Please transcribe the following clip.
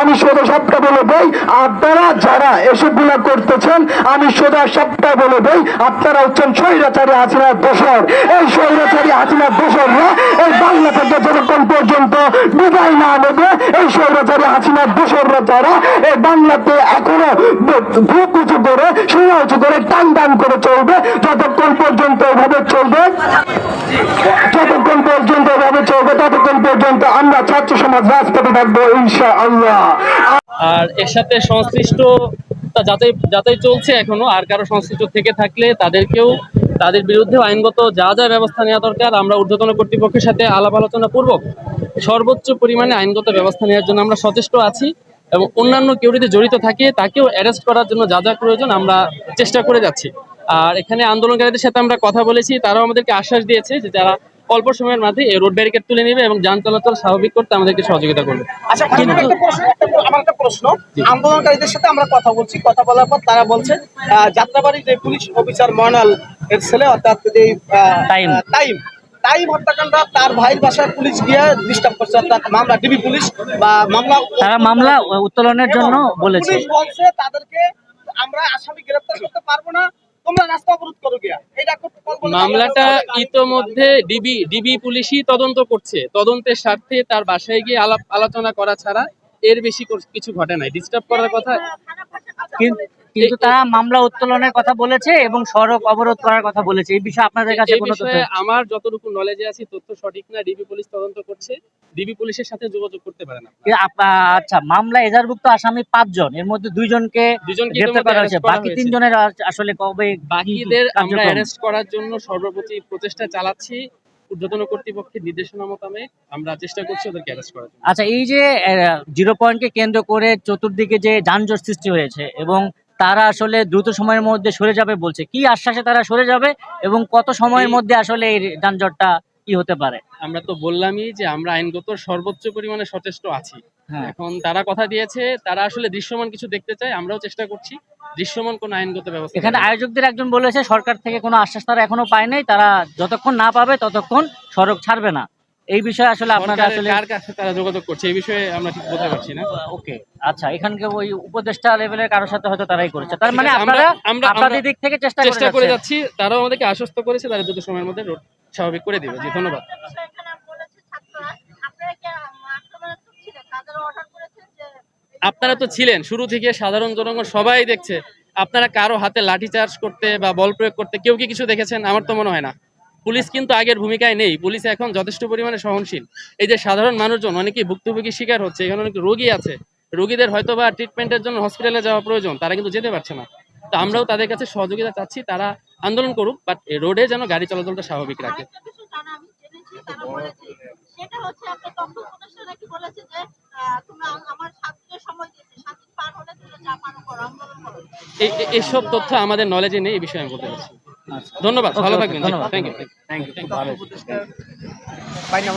আমি সোজা সবটা বলে দেই, আপনারা যারা এসবগুলা করতেছেন, আমি সোজা সবটা বলে দেই, আপনারা হচ্ছেন স্বৈরাচারী হাসিনার দোষর। এই স্বৈরাচারী হাসিনার দোষররা এই বাংলা থেকে যতক্ষণ পর্যন্ত বিদায় না নেবে, এই স্বৈরাচারী হাসিনার দোষররা যারা, এই বাংলাতে এখনও বুক উঁচু করে শিরা উঁচু করে টান টান করে চলবে, যতক্ষণ পর্যন্ত এভাবে চলবে। যতক্ষণ পর্যন্ত, এভাবে চলবে, ততক্ষণ পর্যন্ত আমরা ছাত্র সমাজ রাজপথে থাকব ইনশা আল্লাহ আর এর সাথে সংশ্লিষ্ট যাতে যাচাই চলছে এখনও, আর কারও সংশ্লিষ্ট থেকে থাকলে তাদেরকেও, তাদের বিরুদ্ধে আইনগত যা যা ব্যবস্থা নেওয়া দরকার, আমরা ঊর্ধ্বতন কর্তৃপক্ষের সাথে আলাপ আলোচনা পূর্বক সর্বোচ্চ পরিমাণে আইনগত ব্যবস্থা নেওয়ার জন্য আমরা সচেষ্ট আছি এবং অন্যান্য কেউ যদি জড়িত থাকে, তাকেও অ্যারেস্ট করার জন্য যা যা প্রয়োজন আমরা চেষ্টা করে যাচ্ছি। আর এখানে আন্দোলনকারীদের সাথে আমরা কথা বলেছি, তারাও আমাদেরকে আশ্বাস দিয়েছে যে যারা অল্প সময়ের মধ্যে এই রোড ব্যারিকেড তুলে নেবে এবং যান চলাচল স্বাভাবিক করতে আমাদেরকে সহযোগিতা করবে। আচ্ছা কিন্তু একটা প্রশ্ন আমার একটা প্রশ্ন। আন্দোলনকারীদের সাথে আমরা কথা বলছি কথা বলার পর তারা বলছে আহ, যাত্রাবাড়ির যে পুলিশ অফিসার ময়নাল এর ছেলে অর্থাৎ যে টাইম। টাইম তার ভাইয়ের বাসায় পুলিশ গিয়ে ডিস্টার্ব করছে অর্থাৎ মামলা ডিবি পুলিশ বা মামলা তারা মামলা উত্তোলনের জন্য বলেছে। পুলিশ বলছে তাদেরকে আমরা আসামি গ্রেফতার করতে পারব না তোমরা রাস্তা অবরোধ করো গিয়া। এটা করতে পারব না। মামলাটা ইতোমধ্যে ডিবি ডিবি পুলিশই তদন্ত করছে। তদন্তের স্বার্থে তার বাসায় গিয়ে আলাপ আলোচনা করা ছাড়া এর বেশি কিছু ঘটে নাই। ডিস্টার্ব করার কথা কিন- কিন্তু তারা মামলা উত্তোলনের কথা বলেছে এবং সড়ক অবরোধ করার কথা বলেছে। এই বিষয়ে আপনাদের কাছে কোনো তথ্য? আমার যতটুকু নলেজে আছে তথ্য সঠিক না ডিবি পুলিশ তদন্ত করছে। ডিবি পুলিশের সাথে যোগাযোগ করতে পারে না আচ্ছা মামলা এজারভুক্ত আসামি পাঁচজন এর মধ্যে দুইজনকে গ্রেফতার করা হয়েছে। বাকি তিনজনের আসলে কবে বাকিদের আমরা অ্যারেস্ট করার জন্য সর্বপ্রতি প্রচেষ্টা চালাচ্ছি। ঊর্ধ্বতন কর্তৃপক্ষের নির্দেশনা মোতামে আমরা চেষ্টা করছি ওদেরকে অ্যারেস্ট করার আচ্ছা এই যে জিরো পয়েন্টকে কেন্দ্র করে চতুর্দিকে যে যানজট সৃষ্টি হয়েছে এবং তারা আসলে দ্রুত সময়ের মধ্যে সরে যাবে বলছে। কি আশ্বাসে তারা সরে যাবে এবং কত সময়ের মধ্যে আসলে এই যানজটটা কি হতে পারে? আমরা তো বললামই যে আমরা আইনগত সর্বোচ্চ পরিমাণে সচেষ্ট আছি। হ্যাঁ। এখন তারা কথা দিয়েছে তারা আসলে দৃশ্যমান কিছু দেখতে চায় আমরাও চেষ্টা করছি দৃশ্যমান কোন আইনগত ব্যবস্থা এখানে আয়োজকদের একজন বলেছে সরকার থেকে কোনো আশ্বাস তারা এখনও পায় নাই তারা যতক্ষণ না পাবে ততক্ষণ সড়ক ছাড়বে না। এই বিষয়ে আসলে আপনারা আসলে কার কাছে তারা যোগাযোগ করছে? এই বিষয়ে আমরা ঠিক বলতে পারছি না। ওকে আচ্ছা এখানকে ওই উপদেষ্টা লেভেলের কারোর সাথে হয়তো তারাই করেছে। তার মানে আপনারা আমরা- আপনাদের দিক থেকে চেষ্টা চেষ্টা করে যাচ্ছি তারাও আমাদেরকে আশ্বস্ত করেছে তারা দ্রুত সময়ের মধ্যে রোড স্বাভাবিক করে দিবে। জি ধন্যবাদ। এখানে বলেছে ছাত্ররা আপনারা কি আক্রমণাত্মক ছিলেন তাদের অর্ডার করেছেন যে আপনারা তো ছিলেন শুরু থেকে সাধারণ জনগণ সবাই দেখছে। আপনারা কারও হাতে লাঠি চার্জ করতে বা বল প্রয়োগ করতে কেউ কি কিছু দেখেছেন? আমার তো মনে হয় না। পুলিশ কিন্তু আগের ভূমিকায় নেই। পুলিশ এখন যথেষ্ট পরিমাণে সহনশীল। এই যে সাধারণ মানুষজন অনেকেই ভুক্তভোগী শিকার হচ্ছে এখানে অনেক রোগী আছে। রোগীদের হয়তো বা ট্রিটমেন্টের জন্য হসপিটালে যাওয়া প্রয়োজন তারা কিন্তু যেতে পারছে না। তো আমরাও তাদের কাছে সহযোগিতা চাচ্ছি তারা আন্দোলন করুক বাট রোডে যেন গাড়ি চলাচলটা স্বাভাবিক রাখে। সেটা হচ্ছে একটা তথ্য নাকি বলেছে যে তোমরা আমার সাত সময় দিয়েছে সাত পার হলে তোমরা যা করো আন্দোলন করো। এই এই- এইসব তথ্য আমাদের নলেজে নেই এই বিষয়ে আমি বলতে পারছি ধন্যবাদ ভালো থাকবেন। ধন্যবাদ। Thank you thank you